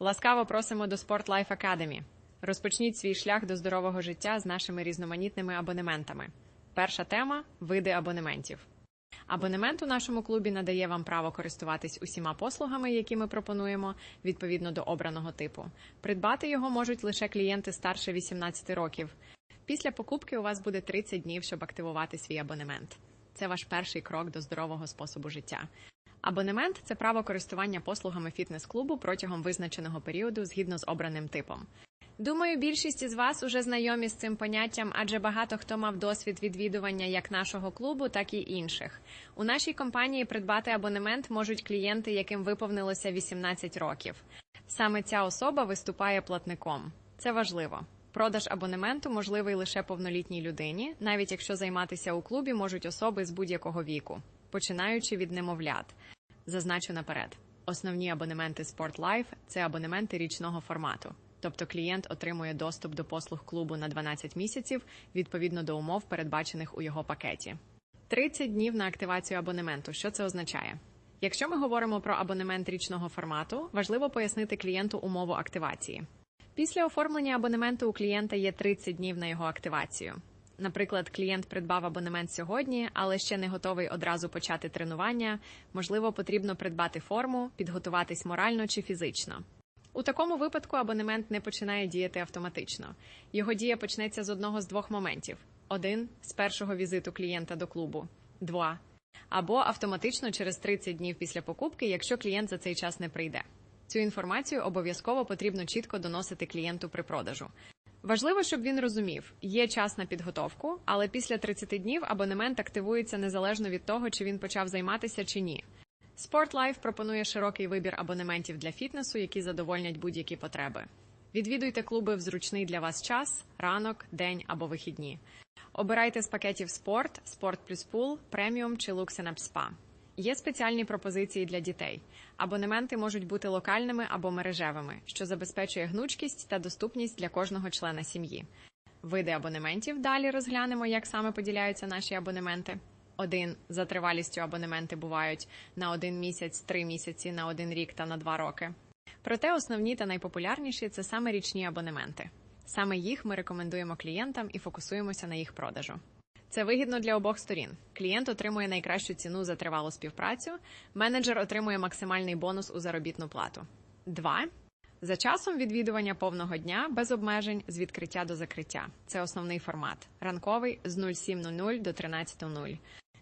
Ласкаво просимо до Sport Life Academy. Розпочніть свій шлях до здорового життя з нашими різноманітними абонементами. Перша тема види абонементів. Абонемент у нашому клубі надає вам право користуватись усіма послугами, які ми пропонуємо, відповідно до обраного типу. Придбати його можуть лише клієнти старше 18 років. Після покупки у вас буде 30 днів, щоб активувати свій абонемент. Це ваш перший крок до здорового способу життя. Абонемент це право користування послугами фітнес-клубу протягом визначеного періоду згідно з обраним типом. Думаю, більшість із вас уже знайомі з цим поняттям, адже багато хто мав досвід відвідування як нашого клубу, так і інших. У нашій компанії придбати абонемент можуть клієнти, яким виповнилося 18 років. Саме ця особа виступає платником. Це важливо. Продаж абонементу можливий лише повнолітній людині, навіть якщо займатися у клубі можуть особи з будь-якого віку, починаючи від немовлят. Зазначу наперед: основні абонементи Sport Life – це абонементи річного формату. Тобто клієнт отримує доступ до послуг клубу на 12 місяців відповідно до умов, передбачених у його пакеті. 30 днів на активацію абонементу. Що це означає? Якщо ми говоримо про абонемент річного формату, важливо пояснити клієнту умову активації. Після оформлення абонементу у клієнта є 30 днів на його активацію. Наприклад, клієнт придбав абонемент сьогодні, але ще не готовий одразу почати тренування. Можливо, потрібно придбати форму, підготуватись морально чи фізично. У такому випадку абонемент не починає діяти автоматично. Його дія почнеться з одного з двох моментів: один з першого візиту клієнта до клубу, два або автоматично через 30 днів після покупки, якщо клієнт за цей час не прийде. Цю інформацію обов'язково потрібно чітко доносити клієнту при продажу. Важливо, щоб він розумів, є час на підготовку, але після 30 днів абонемент активується незалежно від того, чи він почав займатися чи ні. SportLife пропонує широкий вибір абонементів для фітнесу, які задовольнять будь-які потреби. Відвідуйте клуби в зручний для вас час, ранок, день або вихідні. Обирайте з пакетів спорт, спорт плюс пул, преміум чи Luxenap Spa. Є спеціальні пропозиції для дітей. Абонементи можуть бути локальними або мережевими, що забезпечує гнучкість та доступність для кожного члена сім'ї. Види абонементів далі розглянемо, як саме поділяються наші абонементи. Один за тривалістю абонементи бувають на один місяць, три місяці, на один рік та на два роки. Проте основні та найпопулярніші це саме річні абонементи. Саме їх ми рекомендуємо клієнтам і фокусуємося на їх продажу. Це вигідно для обох сторін. Клієнт отримує найкращу ціну за тривалу співпрацю, менеджер отримує максимальний бонус у заробітну плату. Два за часом відвідування повного дня без обмежень з відкриття до закриття. Це основний формат. Ранковий з 07.00 до 13.00.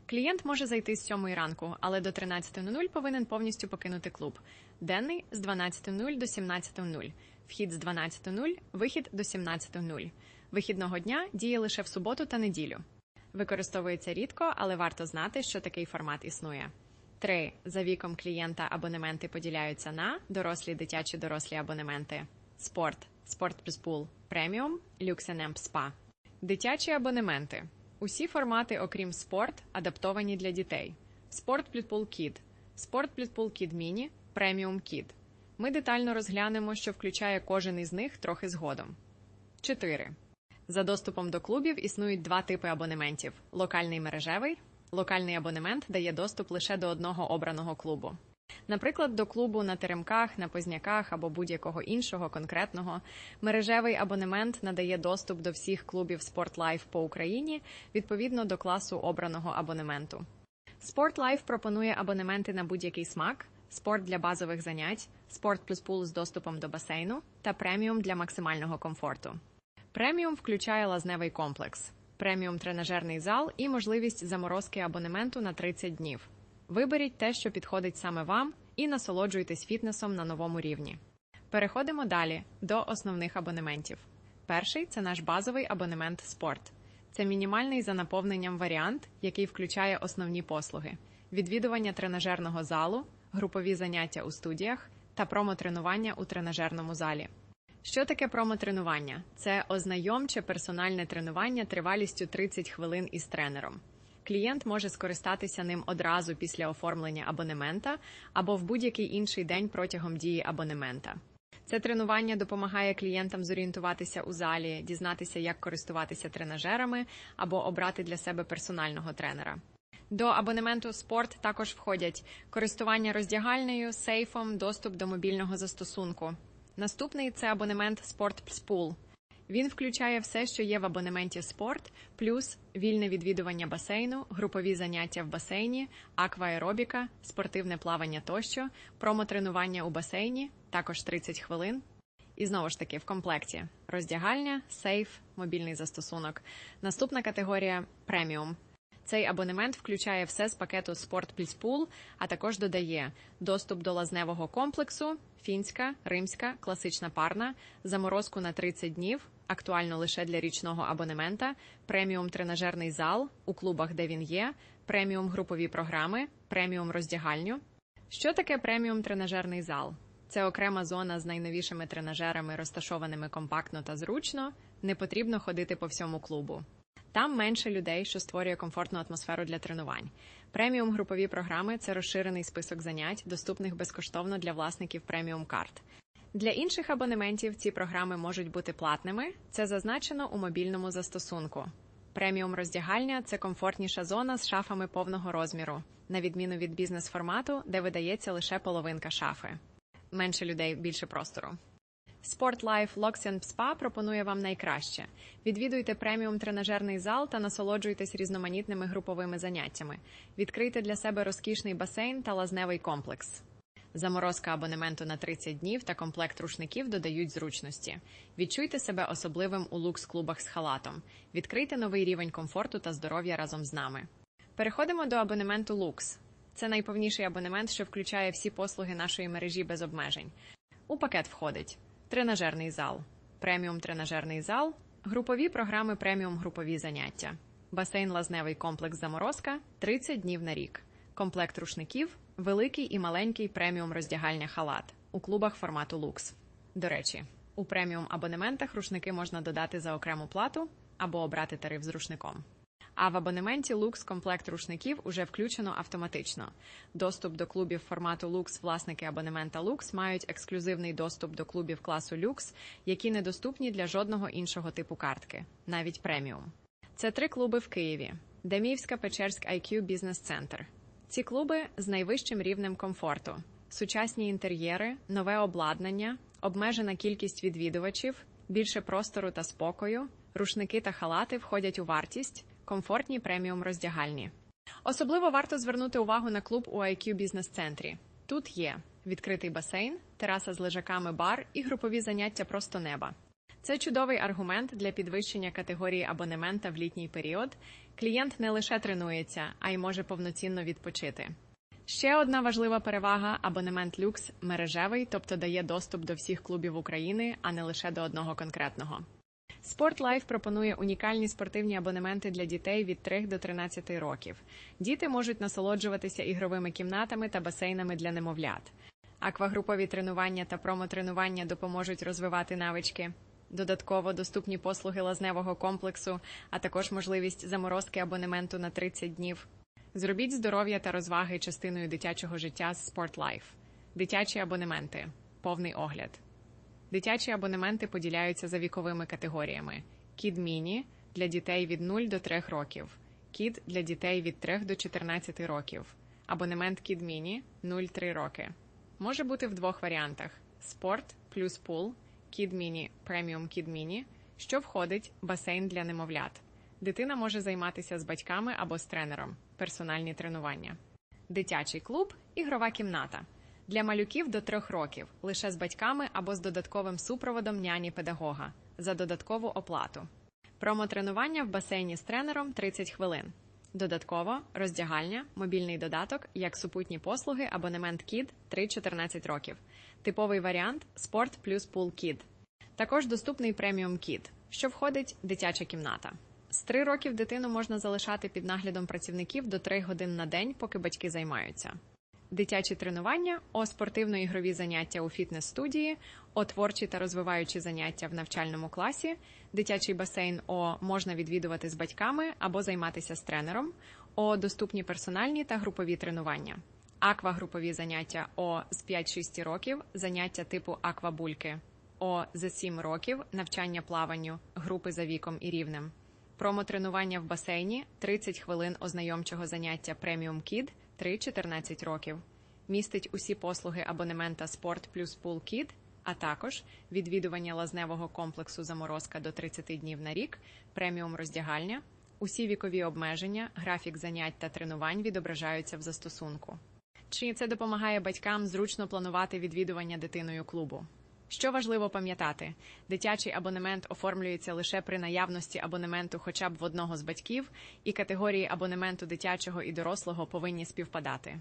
Клієнт може зайти з 7 ранку, але до 13.00 повинен повністю покинути клуб. Денний з 12.00 до 17.00. Вхід з 12.00, вихід до 17.00. Вихідного дня діє лише в суботу та неділю. Використовується рідко, але варто знати, що такий формат існує. 3. За віком клієнта абонементи поділяються на дорослі дитячі дорослі абонементи, спорт, спорт плюс пул, преміум, люксенемп спа. Дитячі абонементи. Усі формати, окрім спорт, адаптовані для дітей. Спорт плюс пул кід, спорт плюс пул кід міні, преміум кід. Ми детально розглянемо, що включає кожен із них трохи згодом. 4. За доступом до клубів існують два типи абонементів: локальний мережевий. Локальний абонемент дає доступ лише до одного обраного клубу. Наприклад, до клубу на теремках, на позняках або будь-якого іншого конкретного мережевий абонемент надає доступ до всіх клубів SportLife по Україні відповідно до класу обраного абонементу. SportLife пропонує абонементи на будь-який смак, спорт для базових занять, спорт плюс пул з доступом до басейну та преміум для максимального комфорту. Преміум включає лазневий комплекс, преміум тренажерний зал і можливість заморозки абонементу на 30 днів. Виберіть те, що підходить саме вам, і насолоджуйтесь фітнесом на новому рівні. Переходимо далі до основних абонементів. Перший це наш базовий абонемент спорт. Це мінімальний за наповненням варіант, який включає основні послуги: відвідування тренажерного залу, групові заняття у студіях та промо-тренування у тренажерному залі. Що таке промо-тренування? Це ознайомче персональне тренування тривалістю 30 хвилин із тренером. Клієнт може скористатися ним одразу після оформлення абонемента або в будь-який інший день протягом дії абонемента. Це тренування допомагає клієнтам зорієнтуватися у залі, дізнатися, як користуватися тренажерами або обрати для себе персонального тренера. До абонементу спорт також входять користування роздягальнею, сейфом, доступ до мобільного застосунку. Наступний це абонемент Sport Plus Pool. Він включає все, що є в абонементі спорт, плюс вільне відвідування басейну, групові заняття в басейні, акваеробіка, спортивне плавання тощо, промотренування у басейні, також 30 хвилин. І знову ж таки в комплекті роздягальня, сейф, мобільний застосунок. Наступна категорія преміум. Цей абонемент включає все з пакету Sport Plus Pool, а також додає доступ до лазневого комплексу, фінська, римська, класична парна, заморозку на 30 днів, актуально лише для річного абонемента, преміум тренажерний зал у клубах, де він є, преміум групові програми, преміум роздягальню. Що таке преміум тренажерний зал? Це окрема зона з найновішими тренажерами, розташованими компактно та зручно. Не потрібно ходити по всьому клубу. Там менше людей, що створює комфортну атмосферу для тренувань. Преміум групові програми це розширений список занять, доступних безкоштовно для власників преміум карт. Для інших абонементів ці програми можуть бути платними. Це зазначено у мобільному застосунку. Преміум роздягальня це комфортніша зона з шафами повного розміру, на відміну від бізнес-формату, де видається лише половинка шафи. Менше людей, більше простору. Sport Life Loxian Spa пропонує вам найкраще. Відвідуйте преміум тренажерний зал та насолоджуйтесь різноманітними груповими заняттями. Відкрийте для себе розкішний басейн та лазневий комплекс. Заморозка абонементу на 30 днів та комплект рушників додають зручності. Відчуйте себе особливим у лукс-клубах з халатом. Відкрийте новий рівень комфорту та здоров'я разом з нами. Переходимо до абонементу Lux. Це найповніший абонемент, що включає всі послуги нашої мережі без обмежень. У пакет входить тренажерний зал, преміум тренажерний зал, групові програми преміум групові заняття, басейн лазневий комплекс заморозка 30 днів на рік, комплект рушників, великий і маленький преміум роздягальня халат у клубах формату Lux. До речі, у преміум абонементах рушники можна додати за окрему плату або обрати тариф з рушником. А в абонементі Lux комплект рушників уже включено автоматично. Доступ до клубів формату Lux власники абонемента Lux мають ексклюзивний доступ до клубів класу Lux, які недоступні для жодного іншого типу картки, навіть преміум. Це три клуби в Києві: Деміївська Печерськ IQ Бізнес Центр. Ці клуби з найвищим рівнем комфорту, сучасні інтер'єри, нове обладнання, обмежена кількість відвідувачів, більше простору та спокою, рушники та халати входять у вартість комфортні преміум роздягальні. Особливо варто звернути увагу на клуб у IQ бізнес-центрі. Тут є відкритий басейн, тераса з лежаками бар і групові заняття просто неба. Це чудовий аргумент для підвищення категорії абонемента в літній період. Клієнт не лише тренується, а й може повноцінно відпочити. Ще одна важлива перевага абонемент люкс мережевий, тобто дає доступ до всіх клубів України, а не лише до одного конкретного. Спортлайф пропонує унікальні спортивні абонементи для дітей від 3 до 13 років. Діти можуть насолоджуватися ігровими кімнатами та басейнами для немовлят. Аквагрупові тренування та промотренування допоможуть розвивати навички. Додатково доступні послуги лазневого комплексу, а також можливість заморозки абонементу на 30 днів. Зробіть здоров'я та розваги частиною дитячого життя з SportLife. Дитячі абонементи. Повний огляд. Дитячі абонементи поділяються за віковими категоріями: Кід Міні для дітей від 0 до 3 років, Кід для дітей від 3 до 14 років, абонемент Кід Міні 0-3 роки. Може бути в двох варіантах: Спорт плюс пул, Кід Міні преміум Кід Міні, що входить басейн для немовлят. Дитина може займатися з батьками або з тренером, персональні тренування, дитячий клуб, ігрова кімната. Для малюків до трьох років лише з батьками або з додатковим супроводом няні педагога за додаткову оплату. Промотренування в басейні з тренером 30 хвилин. Додатково роздягальня, мобільний додаток, як супутні послуги, абонемент KID 3-14 років. Типовий варіант Спорт плюс Pool KID. Також доступний преміум KID, що входить дитяча кімната. З 3 років дитину можна залишати під наглядом працівників до 3 годин на день, поки батьки займаються дитячі тренування, о спортивно-ігрові заняття у фітнес-студії, о творчі та розвиваючі заняття в навчальному класі, дитячий басейн О можна відвідувати з батьками або займатися з тренером, о доступні персональні та групові тренування, аквагрупові заняття О з 5-6 років, заняття типу аквабульки, О з 7 років, навчання плаванню, групи за віком і рівнем. Промотренування в басейні 30 хвилин ознайомчого заняття преміум кід 3-14 років. Містить усі послуги абонемента Sport плюс Pool Kid, а також відвідування лазневого комплексу заморозка до 30 днів на рік, преміум роздягальня, усі вікові обмеження, графік занять та тренувань відображаються в застосунку. Чи це допомагає батькам зручно планувати відвідування дитиною клубу? Що важливо пам'ятати, дитячий абонемент оформлюється лише при наявності абонементу хоча б в одного з батьків, і категорії абонементу дитячого і дорослого повинні співпадати.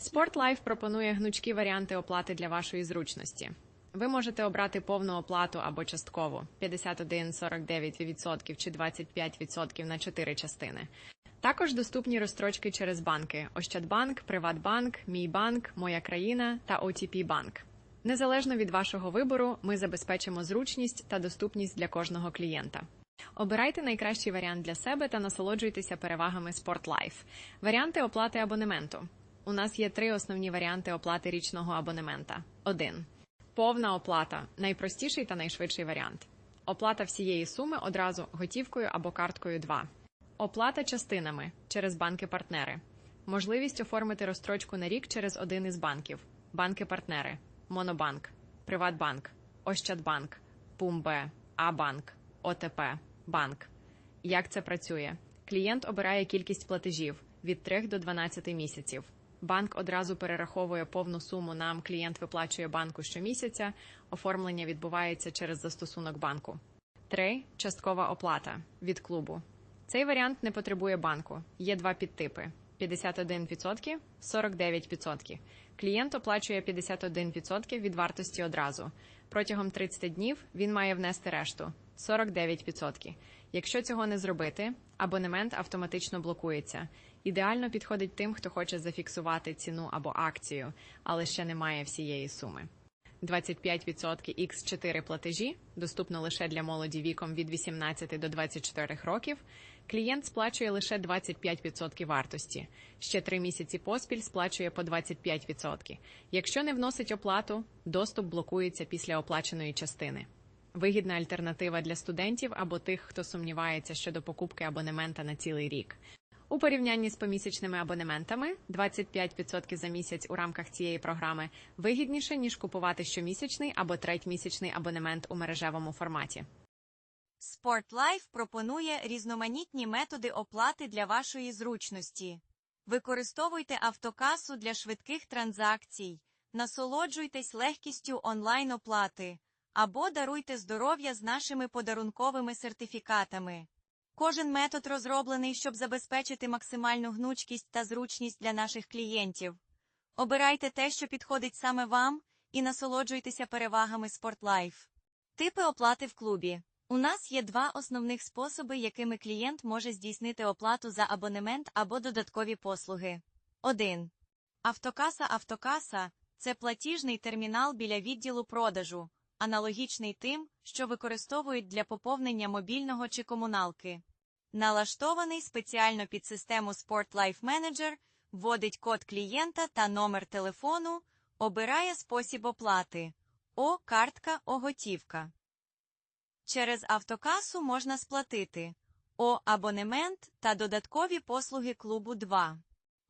SportLife пропонує гнучкі варіанти оплати для вашої зручності. Ви можете обрати повну оплату або часткову 51, 49% чи 25% на 4 частини. Також доступні розстрочки через банки: Ощадбанк, Приватбанк, Мій банк, Моя країна та OTP Банк. Незалежно від вашого вибору, ми забезпечимо зручність та доступність для кожного клієнта. Обирайте найкращий варіант для себе та насолоджуйтеся перевагами SportLife. Варіанти оплати абонементу. У нас є три основні варіанти оплати річного абонемента. 1. Повна оплата найпростіший та найшвидший варіант. Оплата всієї суми одразу готівкою або карткою 2. Оплата частинами через банки-партнери. Можливість оформити розстрочку на рік через один із банків: банки-партнери, Монобанк, Приватбанк, Ощадбанк, Пумбе, Абанк, ОТП, Банк. Як це працює? Клієнт обирає кількість платежів від 3 до 12 місяців. Банк одразу перераховує повну суму нам. Клієнт виплачує банку щомісяця. Оформлення відбувається через застосунок банку. 3. Часткова оплата від клубу. Цей варіант не потребує банку. Є два підтипи: 51%, 49%. Клієнт оплачує 51% від вартості одразу. Протягом 30 днів він має внести решту 49%. Якщо цього не зробити, абонемент автоматично блокується. Ідеально підходить тим, хто хоче зафіксувати ціну або акцію, але ще не має всієї суми. 25% X4 платежі доступно лише для молоді віком від 18 до 24 років. Клієнт сплачує лише 25% вартості. Ще 3 місяці поспіль сплачує по 25%. Якщо не вносить оплату, доступ блокується після оплаченої частини. Вигідна альтернатива для студентів або тих, хто сумнівається щодо покупки абонемента на цілий рік. У порівнянні з помісячними абонементами 25% за місяць у рамках цієї програми вигідніше, ніж купувати щомісячний або третьмісячний абонемент у мережевому форматі. SportLife пропонує різноманітні методи оплати для вашої зручності. Використовуйте автокасу для швидких транзакцій, насолоджуйтесь легкістю онлайн-оплати або даруйте здоров'я з нашими подарунковими сертифікатами. Кожен метод розроблений, щоб забезпечити максимальну гнучкість та зручність для наших клієнтів. Обирайте те, що підходить саме вам, і насолоджуйтеся перевагами SportLife. Типи оплати в клубі. У нас є два основних способи, якими клієнт може здійснити оплату за абонемент або додаткові послуги. 1. Автокаса Автокаса це платіжний термінал біля відділу продажу, аналогічний тим, що використовують для поповнення мобільного чи комуналки. Налаштований спеціально під систему SportLife Manager, вводить код клієнта та номер телефону, обирає спосіб оплати О. Картка О. Готівка. Через автокасу можна сплатити О. Абонемент та додаткові послуги клубу 2.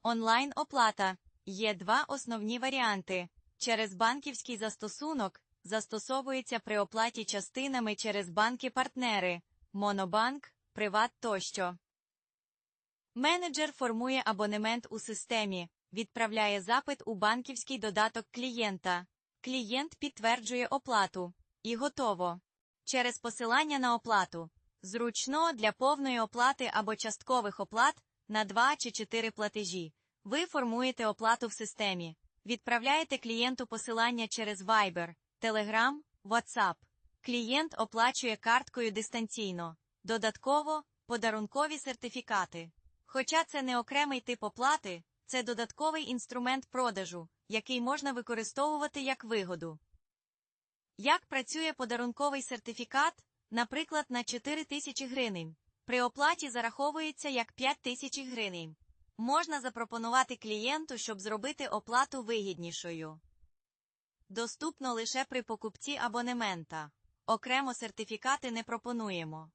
Онлайн оплата. Є два основні варіанти. Через банківський застосунок застосовується при оплаті частинами через банки-партнери, Монобанк, Приват тощо. Менеджер формує абонемент у системі, відправляє запит у банківський додаток клієнта. Клієнт підтверджує оплату. І готово. Через посилання на оплату. Зручно для повної оплати або часткових оплат на 2 чи 4 платежі. Ви формуєте оплату в системі. Відправляєте клієнту посилання через Viber, Telegram, WhatsApp. Клієнт оплачує карткою дистанційно. Додатково подарункові сертифікати. Хоча це не окремий тип оплати, це додатковий інструмент продажу, який можна використовувати як вигоду. Як працює подарунковий сертифікат, наприклад, на 4 тисячі гривень. При оплаті зараховується як 5 тисяч гривень. Можна запропонувати клієнту, щоб зробити оплату вигіднішою. Доступно лише при покупці абонемента. Окремо сертифікати не пропонуємо.